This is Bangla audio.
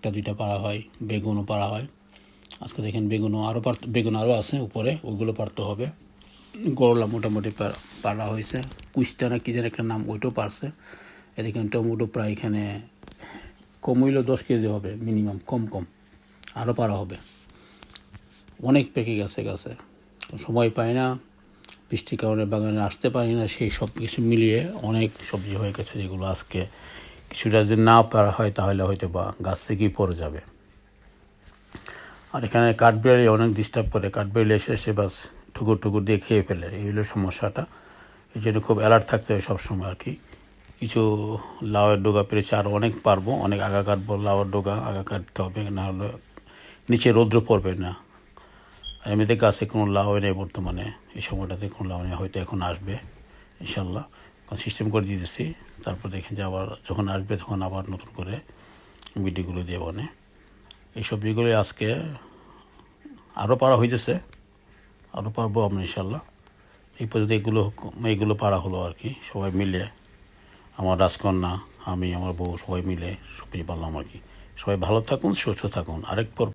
একটা দুইটা পাড়া হয়, বেগুনও পাড়া হয়। আজকে দেখেন বেগুনও আরও পার, বেগুন আরও আছে উপরে ওইগুলো পারতে হবে। করলা মোটামুটি পারা হয়েছে। কুইস্টা না কি যেন একটা নাম, ওইটাও পারছে। এদিকে টমেটো প্রায় এখানে কম হইলেও দশ কেজি হবে, মিনিমাম, কম কম। আরও পারা হবে। অনেক পেকে গেছে গাছে। সময় পাই না, বৃষ্টির কারণে বাগানে আসতে পারি না, সেই সব কিছু মিলিয়ে অনেক সবজি হয়ে গেছে যেগুলো আজকে কিছুটা যদি না পারা হয় তাহলে হয়তো বা গাছ থেকেই পড়ে যাবে। আর এখানে কাঠবিড়ালি অনেক ডিস্টার্ব করে। কাঠবিড়ালি এসে এসে বাস ঠুকুর টুকুর দিয়ে খেয়ে ফেলে। এই হলো সমস্যাটা। এই জন্য খুব অ্যালার্ট থাকতে হয় সবসময় আর কি। কিছু লাউয়ের ডোগা পেরেছে, আর অনেক পারব। অনেক আগা কাটবো লাউয়ের ডোগা, আগা কাটতে হবে। না হলে নিচে রৌদ্র পড়বে না। আর এমনিতে গাছে কোনো লাউ নেই বর্তমানে। এই সময়টাতে কোনো লাউ নেই। হয়তো এখন আসবে, ইনশাল্লাহ। সিস্টেম করে দিতেছি। তারপর দেখেন যে আবার যখন আসবে তখন আবার নতুন করে ভিডিওগুলো দিয়ে বনে। এই সবজিগুলোই আজকে আরও পারা হইতেছে আরও পারব আমরা ইনশাল্লাহ এই পর্যন্ত এগুলো এইগুলো পারা হলো আর কি, সবাই মিলে। আমার রাজকন্যা, আমি, আমার বউ সবাই মিলে সবজি পারলাম আর কি। সবাই ভালো থাকুন, সুস্থ থাকুন। আরেক পর